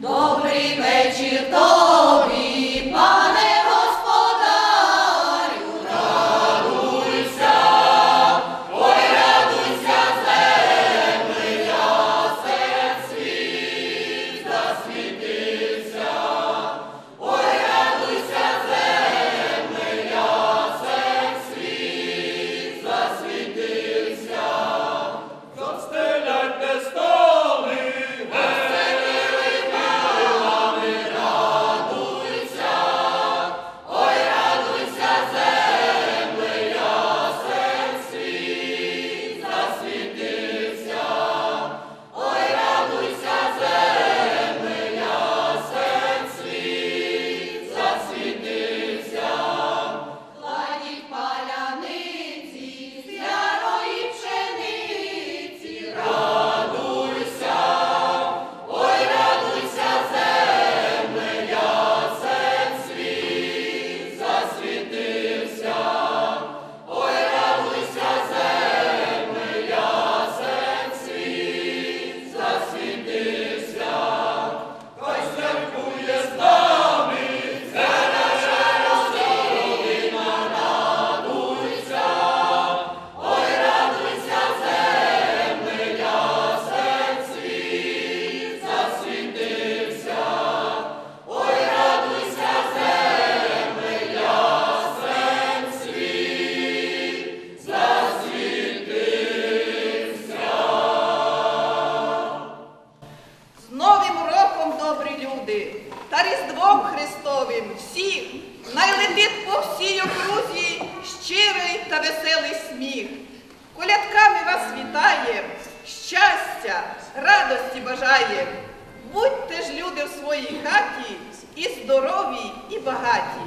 Добрий вечір. сміх. Колядками вас вітає, щастя, радості бажає. Будьте ж люди в своїй хаті і здорові, і багаті.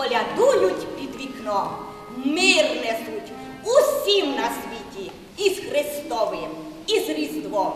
колядують під вікном, мир несуть усім на світі і з Христовим, і з Різдвом.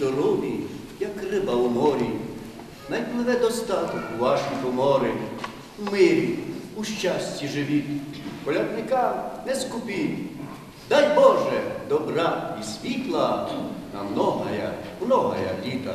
Здорові, як риба у морі. Най пливе достаток у ваші комори, в мирі, у щасті живіть, полярникам не скупіть. Дай Боже добра і світла на многая, многая літа.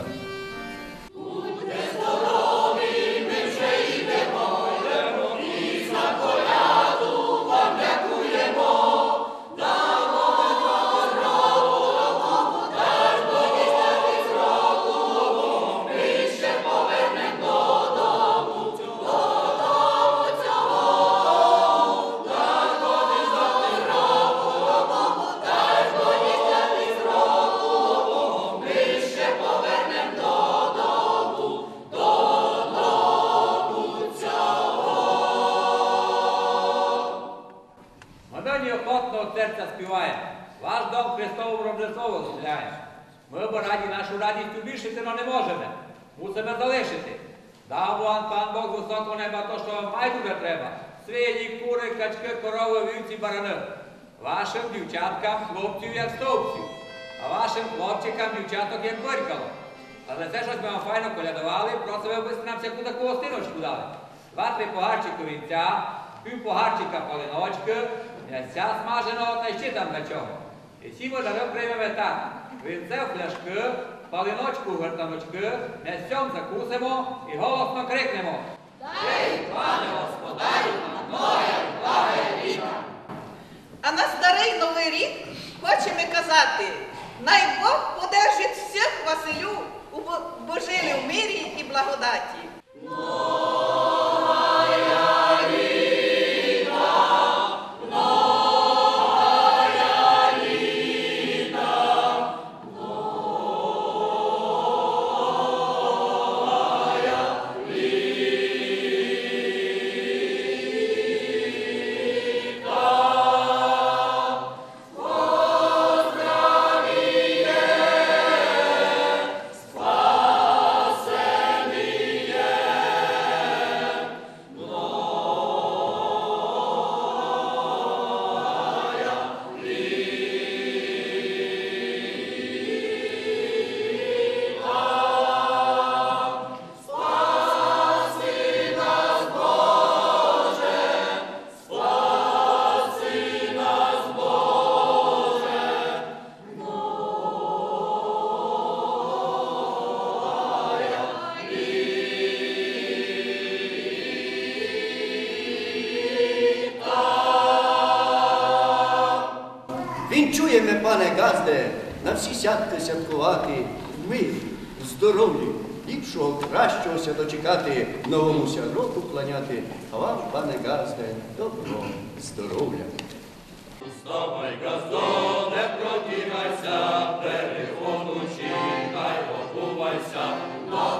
Корови, вівці, барани. Вашим дівчаткам хлопців як стовпців, а вашим хлопчикам дівчаток як горькало. Але це щось ми вам файно колядували, просимо, аби нам всяку таку гостиночку дали. Два-три погарчика вінця, пів погарчика полиночки, м'ясця смаженого та ще там для чого. І всі ми дари приймемо так. Вінце в пляшки, полиночку в гартаночки, м'ясцем закусимо і голосно крикнемо. А на старий новий рік хочемо казати, най Бог подержить всіх Василю у Божилі в мирі і благодаті. Сятки святкувати, здоров'я, ліпшого, кращого ся дочекати, новому ся року кланяти, а вам, пане Газде, доброго здоров'я. Вставай, газдо, не протігайся, переходу чекай, обувайся. А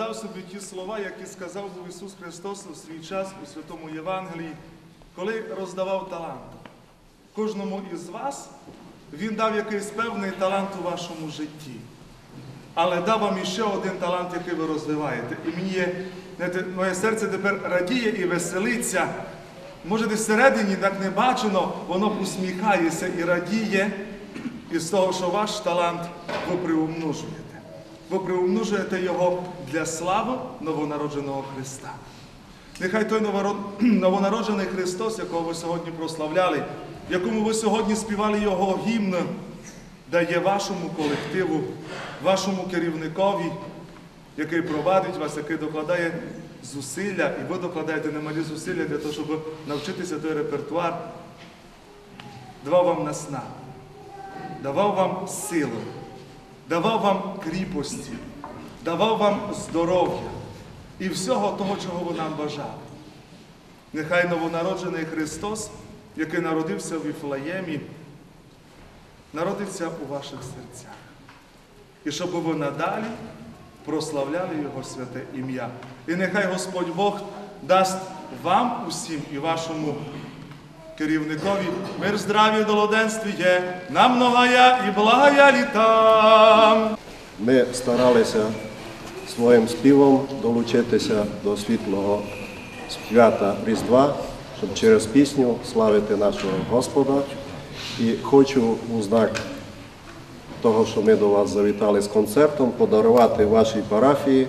задав собі ті слова, які сказав був Ісус Христос у свій час у Святому Євангелії, коли роздавав таланти. Кожному із вас Він дав якийсь певний талант у вашому житті. Але дав вам іще один талант, який ви розвиваєте. І мені є, знаєте, моє серце тепер радіє і веселиться. Може, десь всередині так не бачено, воно усміхається і радіє із того, що ваш талант ви приумножуєте. Ви приумножуєте його для слави новонародженого Христа. Нехай той новонароджений Христос, якого ви сьогодні прославляли, якому ви сьогодні співали його гімн, дає вашому колективу, вашому керівникові, який провадить вас, який докладає зусилля, і ви докладаєте немалі зусилля для того, щоб навчитися той репертуар, давав вам наснагу, давав вам силу, давав вам кріпості, давав вам здоров'я і всього того, чого ви нам бажали. Нехай новонароджений Христос, який народився в Віфлеємі, народиться у ваших серцях. І щоб ви надалі прославляли Його святе ім'я. І нехай Господь Бог дасть вам усім і вашому керівникові мир, здрав'я, долоденстві є, нам многая і благая літа. Ми старалися своїм співом долучитися до світлого свята Різдва, щоб через пісню славити нашого Господа. І хочу у знак того, що ми до вас завітали з концертом, подарувати вашій парафії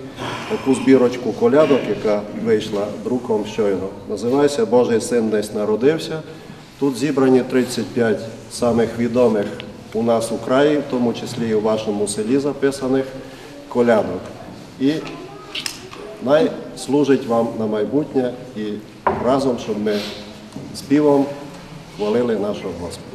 таку збірочку колядок, яка вийшла друком щойно. Називається Божий син десь народився. Тут зібрані 35 самих відомих у нас у краї, в тому числі і у вашому селі записаних колядок. І най служить вам на майбутнє і разом, щоб ми співом хвалили нашого Господа.